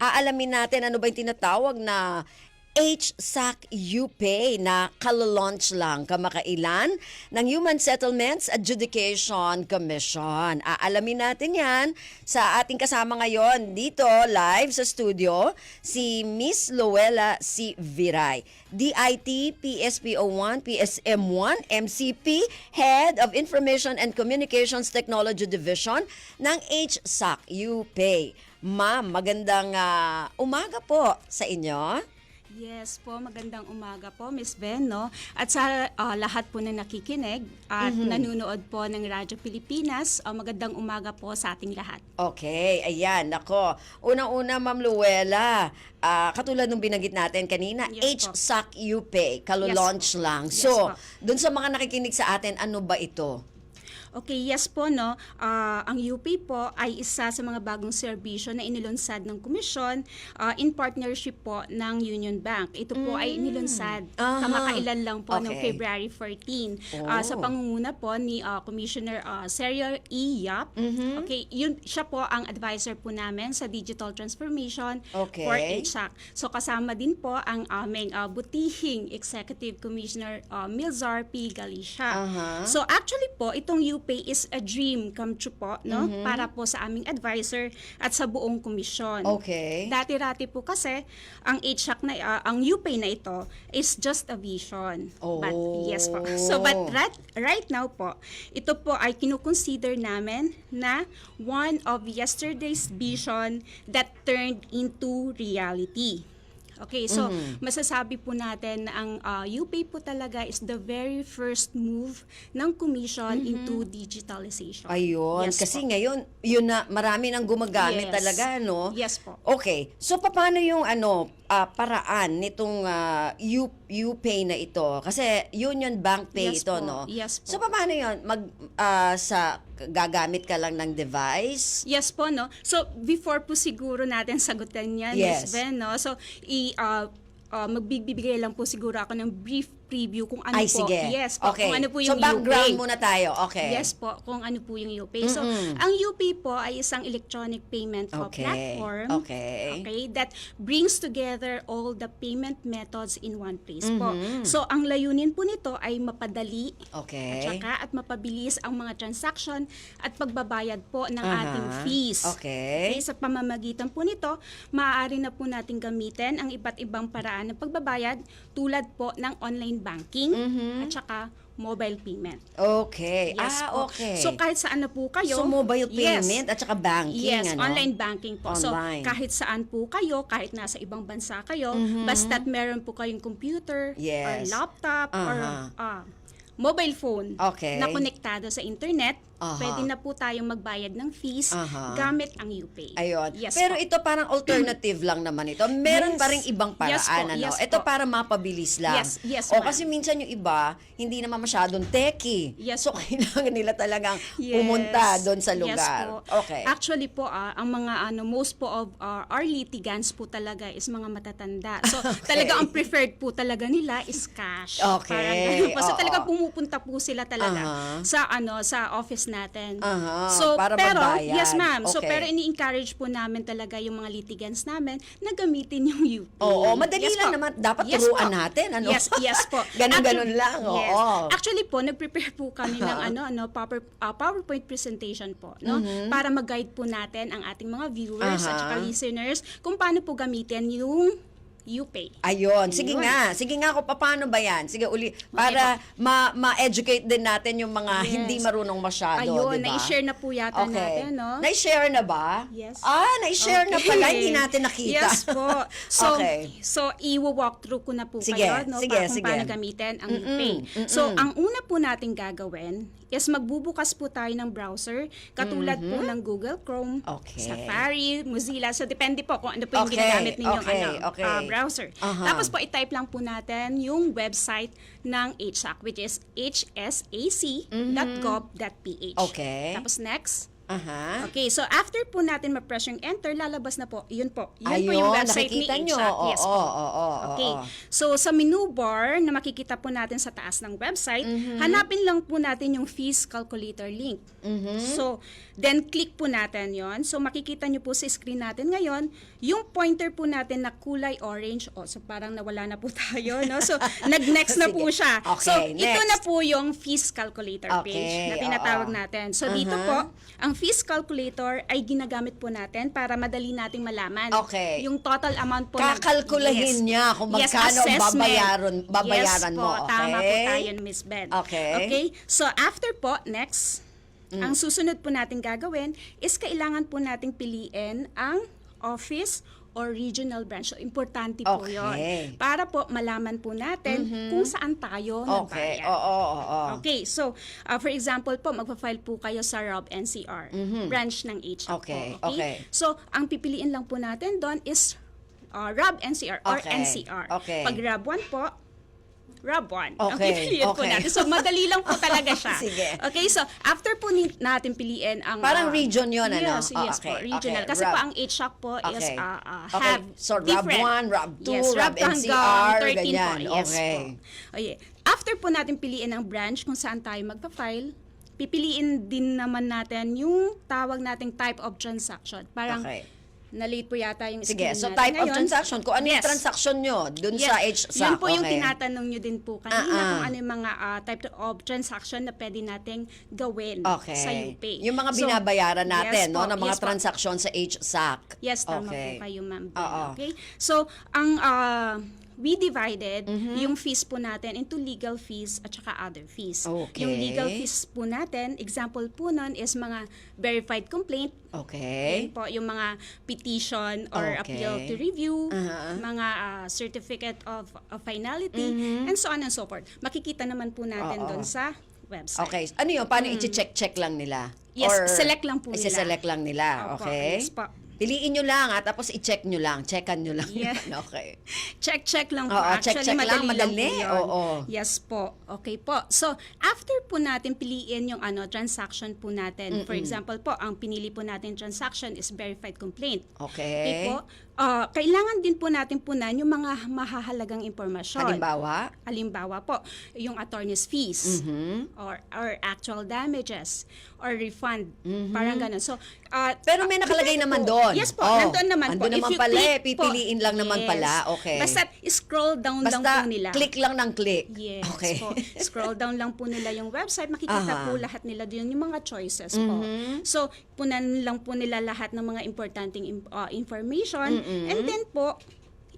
aalamin natin ano ba yung tinatawag na HSAC UPay na kalalaunch lang kamakailan ng Human Settlements Adjudication Commission. Aalamin natin yan sa ating kasama ngayon dito live sa studio, si Miss Luella C. Viray, DIT, PSPO1, PSM1, MCP, Head of Information and Communications Technology Division ng HSAC UPay. Ma'am, magandang ah, umaga po sa inyo. Yes po, magandang umaga po, Miss Ben, no? At sa ah, lahat po na nakikinig at nanonood po ng Radyo Pilipinas, ah, magandang umaga po sa ating lahat. Okay, ayan, nako. Unang-una, Ma'am Luella, ah, katulad nung binanggit natin kanina, Yes. HSAC UPay, kalo-launch lang. Yes So, po. dun sa mga nakikinig sa atin, ano ba ito? Okay, yes po, no? Ah, ang UP po ay isa sa mga bagong serbisyo na inilunsad ng komisyon ah, in partnership po ng Union Bank. Ito po ay inilunsad Aha. kamakailan lang po ng Okay. February 14 ah, sa Oh. pangunguna po ni ah, Commissioner uh, Serial E. Yap. Mm-hmm. Okay, yun siya po ang advisor po namin sa digital transformation Okay. for HSAC. So kasama din po ang aming ah, butihing Executive Commissioner uh, Milzar P. Galicia. Aha. So actually po, itong UPay is a dream come true po, no? Mm-hmm. Para po sa aming advisor at sa buong komisyon. Okay. Dati-rati po kasi, ang HSAC na, ah, ang UPay na ito is just a vision. But Oh. yes po. So but right, right now po, ito po ay kinukonsider namin na one of yesterday's vision that turned into reality. Okay, so Mm-hmm. masasabi po natin na ang uh, UPay po talaga is the very first move ng commission into digitalization. Mm-hmm. Ayun, Yes kasi po. ngayon, yun na, marami nang gumagamit Yes. talaga, no? Yes po. Okay, so paano yung ano, ah, paraan nitong ah, U, UPay na ito? Kasi Union Bank Pay Yes ito, po. no? Yes po. So paano yun? Mag, ah, sa, gagamit ka lang ng device? Yes po, no? So, before po siguro natin sagutan yan, Yes. Miss Ben, no? So, i, uh, uh, magbibigay lang po siguro ako ng brief preview kung ano Ay, po. sige. Yes po, okay. kung ano po so yung background UPay. muna tayo. Okay. Yes po, kung ano po yung UPay. So, ang UPay po ay isang electronic payment po Okay. platform. Okay. Okay, that brings together all the payment methods in one place po. Mm-hmm. So, ang layunin po nito ay mapadali Okay. at saka at mapabilis ang mga transaction at pagbabayad po ng Aha. ating fees. Okay. Sa pamamagitan po nito, maaari na po natin gamitin ang iba't ibang paraan ng pagbabayad tulad po ng online banking at saka mobile payment. Okay. Yes ah, po. okay. So kahit saan na po kayo. So, mobile Yes. payment at saka banking, Yes, ano? online banking po. Online. So, kahit saan po kayo, kahit nasa ibang bansa kayo, basta't meron po kayong computer, Mm-hmm. Yes. or laptop, or Aha. ah, mobile phone Okay. na konektado sa internet, Aha. pwede na po tayong magbayad ng fees Aha. gamit ang UPay. Ayun. Yes Pero po. ito parang alternative lang naman ito. Meron Yes. pa ring ibang paraan, Yes po, ano? yes ito po. para mapabilis lang. Yes, yes, O kasi minsan yung iba, hindi naman masyadong techy. Yes so, kailangan nila talagang Yes. pumunta doon sa Yes lugar. po. Okay. Actually po, ah, ang mga ano, most po of ah, our litigants po talaga is mga matatanda. So, Okay. talaga ang preferred po talaga nila is cash. Okay. Parang. So, Oo. talaga pumupunta po sila talaga Aha. sa ano sa office natin. Aha, So, para pero, magbayad. yes ma'am. So, Okay. pero ini-encourage po namin talaga yung mga litigants namin na gamitin yung UP. Oo, madali Yes lang po. naman. Dapat Yes turuan po. natin, ano? Yes, yes po. Ganun-ganun lang, yes. oo. Actually po, nag-prepare po kami ng ano, ano, power, ah, PowerPoint presentation po, no? Para mag-guide po natin ang ating mga viewers Mm-hmm. at saka listeners kung paano po gamitin yung UPay. Ayun. Sige Ayun. nga. Sige nga kung paano ba yan. Sige uli. Para ma- ma-educate din natin yung mga Yes. hindi marunong masyado, Ayun, di ba? na-share na po yata natin, no? Na-share na ba? Yes. Ah, na-share na Okay. pala. Hindi natin nakita. Yes po. So, Okay. so i-walk through ko na po Sige, kayo no, sige, pa, kung sige. paano gamitin ang Mm-mm, UPay. mm-mm. So, ang una po nating gagawin is magbubukas po tayo ng browser katulad po ng Google Chrome, Mm-hmm. Okay. Safari, Mozilla. So, depende po kung ano po yung Okay, ginagamit ninyong okay, ano, okay. ah, browser. Aha. Tapos po, i-type lang po natin yung website ng HSAC, which is hsac.gov.ph. Mm-hmm. Okay. Tapos next, Aha. Okay, so after po natin ma-press yung enter, lalabas na po. Yun po. Yun po Ayun, yung website ni nyo. Oo, Yes po. oo, oo, Okay. oo. So sa menu bar na makikita po natin sa taas ng website, Mm-hmm. hanapin lang po natin yung fees calculator link. Mm-hmm. So then click po natin yon. So makikita nyo po sa screen natin ngayon, yung pointer po natin na kulay orange. Oh, so parang nawala na po tayo, no? So nag-next na po siya. Okay, so ito next. na po yung fees calculator Okay, page na tinatawag oo. natin. So dito Uh-huh. po, ang fees calculator ay ginagamit po natin para madali nating malaman Okay. yung total amount po. ng- Kakalkulahin niya kung Yes, magkano ang assessment. babayaran, babayaran yes, mo. po, tama po okay? tayo, Miss Ben. Okay. Okay, so after po, next, Mm. ang susunod po natin gagawin is kailangan po nating piliin ang office or regional branch. So, importante po Okay. yon Para po malaman po natin kung saan tayo Okay, nagbayad. oo, oo, oo. Okay, so uh, for example po, magpa-file po kayo sa Rob NCR, branch ng Mm-hmm. Okay, po. okay. So, ang pipiliin lang po natin doon is uh, Rob NCR or Okay, NCR. okay. Pag Rob 1 po, Rob 1. Ang Okay, pipiliin po okay. natin. So, madali lang po talaga siya. Sige. Okay, so after po natin piliin ang... Parang uh, region yun, ano? Yes, Oh, yes okay, po, regional. okay. Kasi Rob. po ang HAP po is Okay. uh, uh, Okay, have so Rob different. 1, Rob 2, yes, Rob hanggang NCR, 13 ganyan. Po. Yes Okay. po. Okay. After po natin piliin ang branch kung saan tayo magpa-file, pipiliin din naman natin yung tawag nating type of transaction. Parang Okay. Na-late po yata yung Sige, screen so natin type of ngayon. transaction. Kung ano yung Yes. transaction nyo dun Yes. sa HSAC. Yun po yung okay. tinatanong nyo din po kanina Ah, ah. kung ano yung mga ah, type of transaction na pwede nating gawin Okay. sa UPay. Yung mga So, binabayaran natin, yes no, po, ng mga yes po. transaction sa HSAC. Yes, tama okay. po kayo, ma'am. Oo. Okay? So, ang ah, we divided Mm-hmm. yung fees po natin into legal fees at saka other fees. Okay. Yung legal fees po natin, example po nun is mga verified complaint, Okay. Yan po, yung mga petition or Okay. appeal to review, Uh-huh. mga ah, certificate of, of finality, Mm-hmm. and so on and so forth. Makikita naman po natin Oo. doon sa website. Okay. Ano yun? Paano i-check-check lang nila? Yes, select lang po nila. select lang nila. Opo, Okay. yes po. Piliin nyo lang at tapos i-check nyo lang. Checkan nyo lang. Yeah. okay. Check, check lang po. Oo, Actually, check, check lang, madali, madali. lang po. Oo. Yes po. Okay po. So, after po natin piliin yung ano transaction po natin. For example po, ang pinili po natin transaction is verified complaint. Okay. Okay po. Ah, kailangan din po natin punan yung mga mahahalagang impormasyon. Halimbawa? Halimbawa po, yung attorney's fees Mm-hmm. or or actual damages or refund. Parang ganun. So, Mm-hmm. Pero may nakalagay depende naman po. doon. Yes po, Oh, nandun naman po. andun If naman pala eh, click po- pipiliin lang naman pala. Okay. Basta scroll down lang Basta po nila. click lang ng click. Yes Okay. po. Scroll down lang po nila yung website, makikita Aha. po lahat nila doon yung mga choices po. Mm-hmm. So, punan lang po nila lahat ng mga importanteng im- uh, information and then po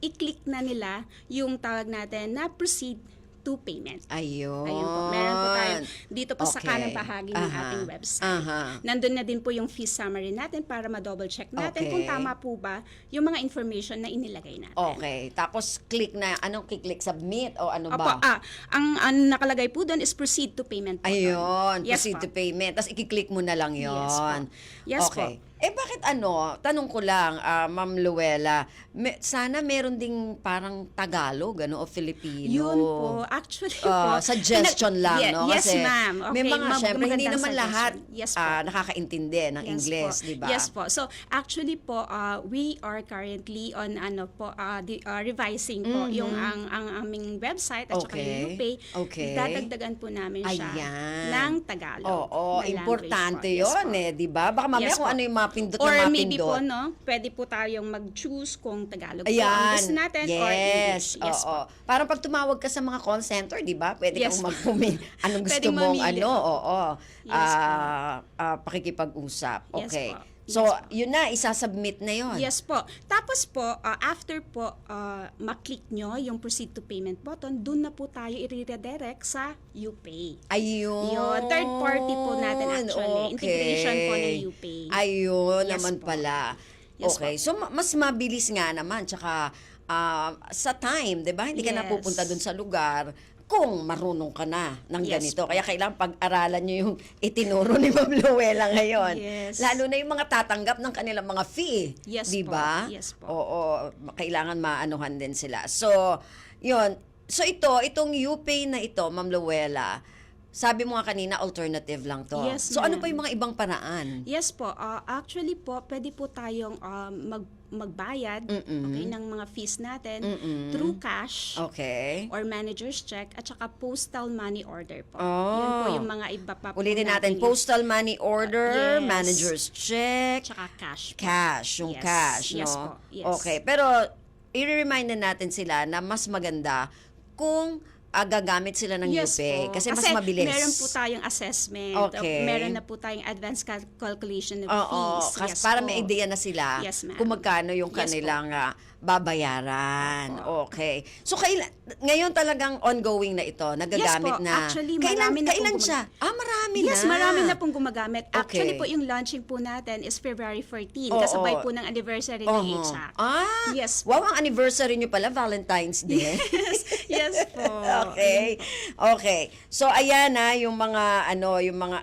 i-click na nila yung tawag natin na proceed to payment. Ayun. Ayun po. Meron po tayo dito po sa Okay. kanang bahagi ng Aha. ating website. Aha. Nandun na din po yung fee summary natin para ma-double check natin Okay. kung tama po ba yung mga information na inilagay natin. Okay. Tapos click na, anong click? Submit o ano Opo, ba? ah, ang, ang nakalagay po doon is proceed to payment po. Ayun, Yes proceed po. to payment. Tapos i-click mo na lang yon. Yes po. Yes okay. Eh bakit ano, tanong ko lang, ah, Ma'am Luella, me- sana meron ding parang Tagalog ano, o Filipino. Yun po. Actually Ah, po. suggestion pinag- lang, Ye- no? Yes, Kasi ma'am. Okay, may mga, mag- syempre, hindi naman lahat suggestion. Yes po. ah, nakakaintindi ng Yes Ingles, di ba? Yes po. So, actually po, uh, we are currently on ano po, uh, the, uh, revising po yung ang, ang aming website at saka Mm-hmm. Okay. yung UPay. Okay. Dadagdagan po namin siya Ayan. ng Tagalog. Oo, na language importante po. Yes po. eh, di ba? Baka mamaya Yes kung po. ano yung mapindot Or na maybe mapindot. po, no, pwede po tayong mag-choose kung Tagalog po ang Ayan. gusto natin yes. or English. Yes oo. po. Parang pag tumawag ka sa mga call center, di ba? Pwede Yes kang magpumi. Anong gusto mong mamili. ano? Oo. Yes Ah, ah, pakikipag-usap. Yes Okay. po. So, Yes po. yun na, isasubmit na yun. Yes po. Tapos po, uh, after po uh, maklik nyo yung proceed to payment button, dun na po tayo i-redirect sa UPay. Ayun. Yun, third party po natin actually. Okay. Integration po ng UPay. Ayun Yes naman po. pala. Yes okay. So, ma- mas mabilis nga naman. Tsaka, ah, sa time, di ba? Hindi ka Yes. napupunta dun sa lugar kung marunong ka na ng Yes ganito. po. Kaya kailangan pag-aralan nyo yung itinuro ni Ma'am Luella ngayon. Yes. Lalo na yung mga tatanggap ng kanilang mga fee. Yes di ba? Yes po. Oo, kailangan maanuhan din sila. So, yun. So ito, itong UPay na ito, Ma'am Luella, sabi mo nga kanina, alternative lang to. Yes, so ano pa yung mga ibang paraan? Yes po. Uh, actually po, pwede po tayong um, mag, magbayad okay, ng mga fees natin through cash Okay. or manager's check at saka postal money order po. Oh. Yun po yung mga iba pa po Ulitin natin, yung- postal money order, Yes. manager's check, Tsaka cash po. cash, yung Yes. cash, Yes no? po. Yes. Okay, pero i-remind na natin sila na mas maganda kung ah, gagamit sila ng Yes UPay po. kasi, mas mabilis. meron po tayong assessment. Okay. Meron na po tayong advanced cal- calculation of Oo, fees. kasi Yes para po. may idea na sila Yes, kung magkano yung Yes kanilang ah, babayaran. Okay. So kailan ngayon talagang ongoing na ito, nagagamit Yes po. na. Actually, kailan marami na kailan siya? Ah, marami na. Yes, marami na pong gumagamit. Actually Okay. po, yung launching po natin is February 14. Oo. kasabay po ng anniversary ng Oho. HSAC. Ah, Yes wow, ang anniversary nyo pala, Valentine's Day. yes po. okay. Okay. So ayan na yung mga ano, yung mga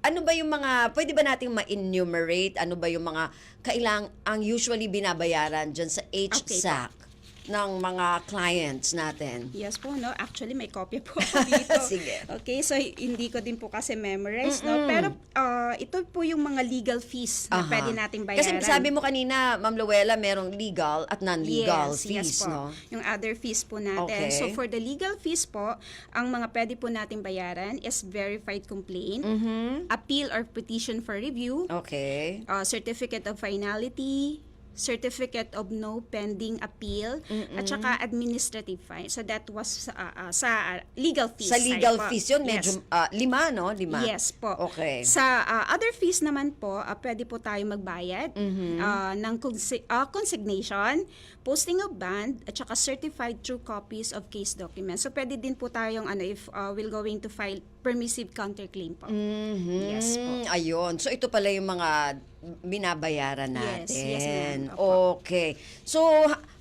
ano ba yung mga pwede ba nating ma-enumerate ano ba yung mga kailang ang usually binabayaran diyan sa HSAC ng mga clients natin? Yes po, no? Actually, may kopya po ako dito. Sige. Okay, so hindi ko din po kasi memorize, no? Pero ah, ito po yung mga legal fees na Aha. pwede nating bayaran. Kasi sabi mo kanina, Ma'am Luella, merong legal at non-legal yes, fees, yes po. no? Yung other fees po natin. Okay. So for the legal fees po, ang mga pwede po natin bayaran is verified complaint, Mm-hmm. appeal or petition for review, Okay. uh, certificate of finality, certificate of no pending appeal, at saka administrative fine. So that was uh, uh, sa uh, legal fees. Sa legal po. fees yun, Yes. medyo ah, lima, no? Lima. Yes po. Okay. Sa uh, other fees naman po, uh, pwede po tayo magbayad Mm-hmm. uh, ng consi- uh, consignation, posting of bond, at saka certified true copies of case documents. So pwede din po tayong ano if uh, we're going to file permissive counterclaim po. Mhm. Yes po. Ayun. So ito pala yung mga binabayaran Yes, natin. yes, ma'am. Opo. Okay. So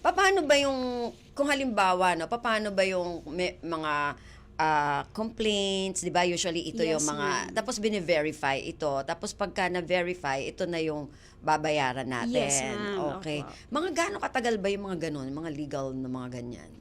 paano ba yung kung halimbawa no, paano ba yung may- mga ah, complaints, 'di ba? Usually ito Yes, yung mga ma'am. tapos bine-verify ito. Tapos pagka na-verify, ito na yung babayaran natin. Yes, ma'am. Okay. Opo. Mga gaano katagal ba yung mga ganun, mga legal na mga ganyan?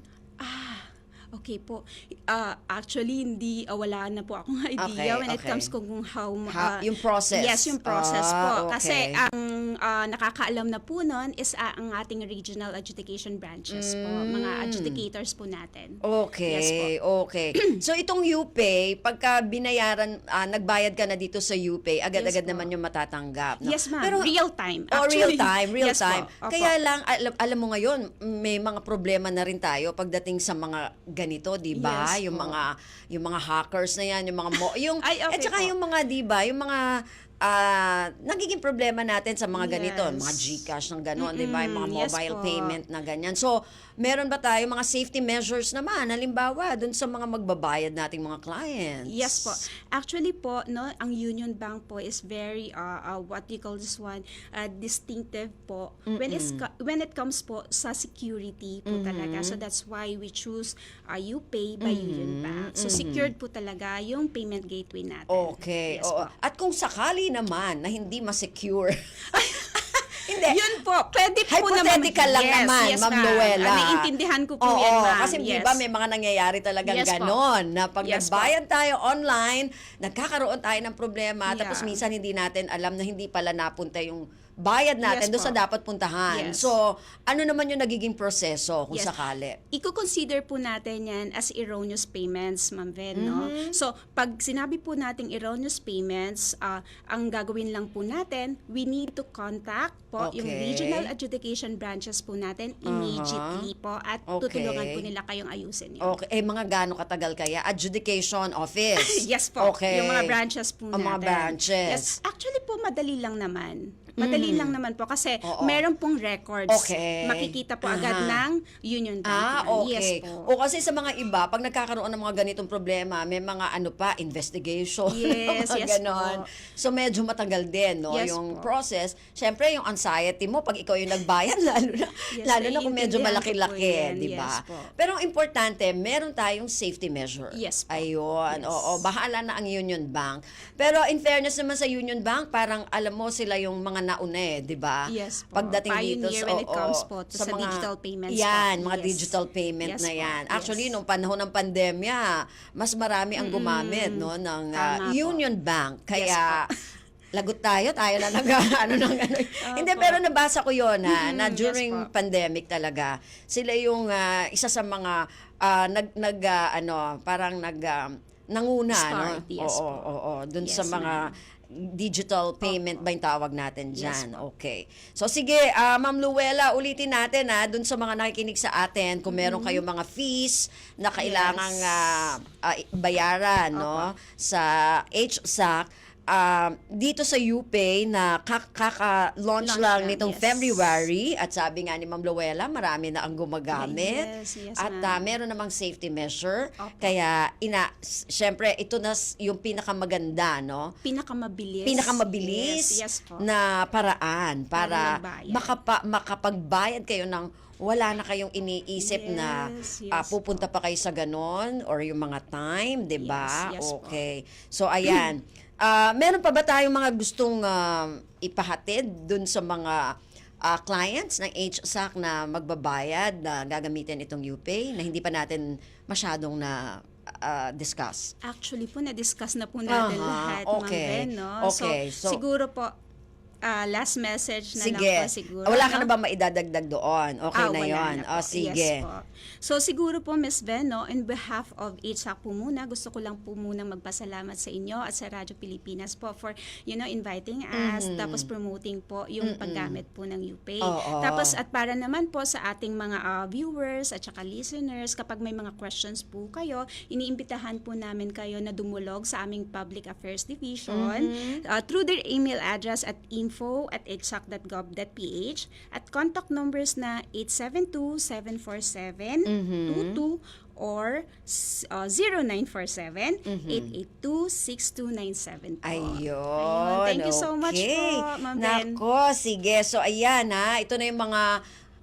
Okay po. Ah, actually, hindi, ah, wala na po akong idea Okay, when it okay. comes kung how... Ha- ah, yung process. Yes, yung process Ah, po. okay. Kasi ang ah, nakakaalam na po nun is ah, ang ating regional adjudication branches po. Mga adjudicators po natin. Okay, Yes okay. so itong UPay, pagka binayaran, ah, nagbayad ka na dito sa UPay, agad-agad Yes po. naman yung matatanggap. No? Yes, ma'am. Pero, real time. Oh, real Actually. time, real Yes po. time. Opo. Kaya lang, alam, alam mo ngayon, may mga problema na rin tayo pagdating sa mga ganito, di ba? Yes yung po. mga yung mga hackers na yan, yung mga mo, yung Ay, okay at saka po. yung mga di ba, yung mga ah, nagiging problema natin sa mga ganito, Yes. mga GCash ng ganon, di ba? Yung mga Mm-mm, yes mobile po. payment na ganyan. So, meron ba tayo mga safety measures naman? Halimbawa, dun sa mga magbabayad nating mga clients. Yes po. Actually po, no, ang Union Bank po is very uh, uh, what you call this one? Uh, distinctive po. When it's when it comes po sa security po talaga. So that's why we choose uh, UPay by Union Bank. So secured po talaga yung payment gateway natin. Okay. Yes oo. po. At kung sakali naman na hindi ma-secure. hindi. Yun po, pwede po naman. Hypothetical lang Yes, naman, yes, Ma'am. Luella. Ah, naiintindihan ko po Oo, yan, ma'am. Kasi di Yes. ba may mga nangyayari talagang Yes po. ganon na pag Yes nagbayad tayo online, nagkakaroon tayo ng problema Yeah. tapos minsan hindi natin alam na hindi pala napunta yung bayad natin Yes doon sa dapat puntahan. Yes. So, ano naman yung nagiging proseso kung Yes. sakali? Iko-consider po natin yan as erroneous payments, Ma'am Ven, no? Mm-hmm. So, pag sinabi po nating erroneous payments, ah, ang gagawin lang po natin, we need to contact po yung Okay. regional adjudication branches po natin immediately po at Okay. tutulungan po nila kayong ayusin yun. Okay, eh mga gaano katagal kaya? Adjudication office. Yes po. Okay. Yung mga branches po Ang natin. mga branches. Yes. Actually po, madali lang naman. Madali lang naman po kasi Oo. meron pong records. Okay. Makikita po agad Aha. ng Union Bank. Ah, okay. Yes po. O kasi sa mga iba, pag nagkakaroon ng mga ganitong problema, may mga ano pa, investigation. Yes, mga yes ganon. po. So medyo matagal din, no? Yes yung po. process. Siyempre, yung anxiety mo, pag ikaw yung nagbayad, lalo na, Yes, lalo na kung medyo naiintindihan ko po malaki-laki, yan. di ba? Yes po. Pero ang importante, meron tayong safety measure. Yes po. Ayun, Yes. oo. Bahala na ang Union Bank. Pero in fairness naman sa Union Bank, parang alam mo sila yung mga nauna eh, di ba? Yes po. Pagdating dito Pioneer when it oo, comes po to sa digital payments po. Yan, mga Yes. digital payment Yes na po, yan. yes. Actually, nung panahon ng pandemya, mas marami ang gumamit no ng ah, Tama po. Union Bank. Kaya po. lagot tayo, tayo na nag ano ng ano. Hindi Opo. pero nabasa ko 'yon ha, na Mm, yes during po. pandemic talaga. Sila yung ah, isa sa mga ah, nag nag ah, ano, parang nag ah, nanguna Start, no. yes oo, po. oo, oo, dun Yes, sa mga digital payment ba yung tawag natin Yes dyan? okay. So sige, ah, Ma'am Luella, ulitin natin ha, dun sa mga nakikinig sa atin, kung meron Mm-hmm. kayong mga fees na kailangang ah, ah, bayaran no sa HSAC, ah, dito sa UPay na kak- kaka-launch Launch lang lang, nitong yes. February at sabi nga ni Ma'am Luella, marami na ang gumagamit. Yes, yes, at ah, meron namang safety measure. Opo. Kaya ina syempre ito na yung pinakamaganda, no? Pinakamabilis. pinakamabilis Yes, yes po. na paraan para makapa, makapagbayad kayo ng wala na kayong iniisip na Yes, yes ah, pupunta pa kayo sa ganon or yung mga time, 'di ba? Yes, yes po. okay. So ayan. Ah, meron pa ba tayong mga gustong ah, ipahatid dun sa mga ah, clients ng HSAC na magbabayad na gagamitin itong UPay na hindi pa natin masyadong na ah, discuss? Actually po, na-discuss na po natin Aha, lahat, okay. Ma'am Ben, no? Okay, so- so, siguro po, ah, last message na Sige. lang po siguro. Wala ka no? na ba maidadagdag doon? Okay Ah, na yon. O, sige. Yes po. So siguro po Miss Ben, no, in behalf of HSAC po muna, gusto ko lang po muna magpasalamat sa inyo at sa Radyo Pilipinas po for, you know, inviting us, tapos promoting po yung paggamit po ng UPay. Oo. Tapos at para naman po sa ating mga ah, viewers at saka listeners, kapag may mga questions po kayo, iniimbitahan po namin kayo na dumulog sa aming Public Affairs Division uh, through their email address at info at hsac.gov.ph at contact numbers na 872-747-22 or s- uh, 0947-882-6297 po. Ayun. Thank you so much okay. po, Ma'am. Nako, sige. So, ayan ha. Ito na yung mga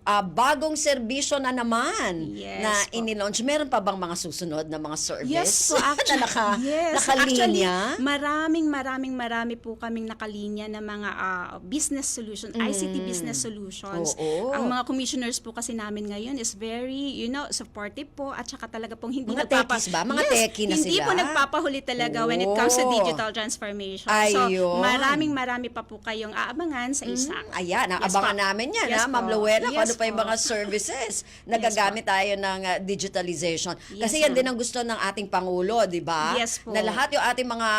ah, bagong serbisyo na naman Yes na po. inilaunch. Meron pa bang mga susunod na mga service? Yes po, actually. na naka, yes, nakalinya? Actually, maraming, maraming, marami po kaming nakalinya na mga ah, business solution, ICT business solutions. Mm. Oo. Ang mga commissioners po kasi namin ngayon is very, you know, supportive po at saka talaga pong hindi Mga nagpapa- ba? Mga yes, na hindi sila? po nagpapahuli talaga when it comes to Oo. digital transformation. Ayun. So, maraming, marami pa po kayong aabangan sa ISAC. Mm, ayan, Yes abangan po. namin yan, Yes ha, Ma'am. Luella, Yes ano pa yung po. mga services na gagamit tayo ng uh, digitalization. Kasi Yes, yan ma'am. din ang gusto ng ating Pangulo, di ba? Yes po. Na lahat yung ating mga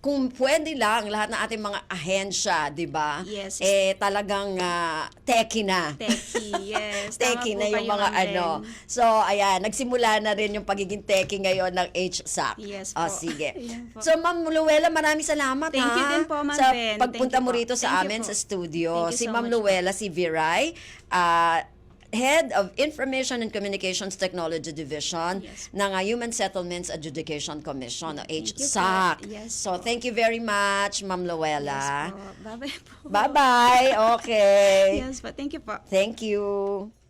kung pwede lang, lahat ng ating mga ahensya, di ba? Yes. Eh, talagang uh, techie na. Techie, yes. Po na yung mga Ma'am ano. So, ayan, nagsimula na rin yung pagiging techie ngayon ng HSAC. Yes O, po. sige. Ayan po. So, Ma'am Luella, maraming salamat Thank ha, you din po, Ma'am sa pagpunta Thank mo po. rito sa Thank amin sa studio. Thank you Si so Ma'am much po. Si Viray, ah, Head of Information and Communications Technology Division Yes. ng ah, Human Settlements Adjudication Commission, o. HSAC. Yes so, po. thank you very much, Ma'am Luella. Yes. Bye-bye po. Bye-bye. Okay. Yes po. Thank you po. Thank you.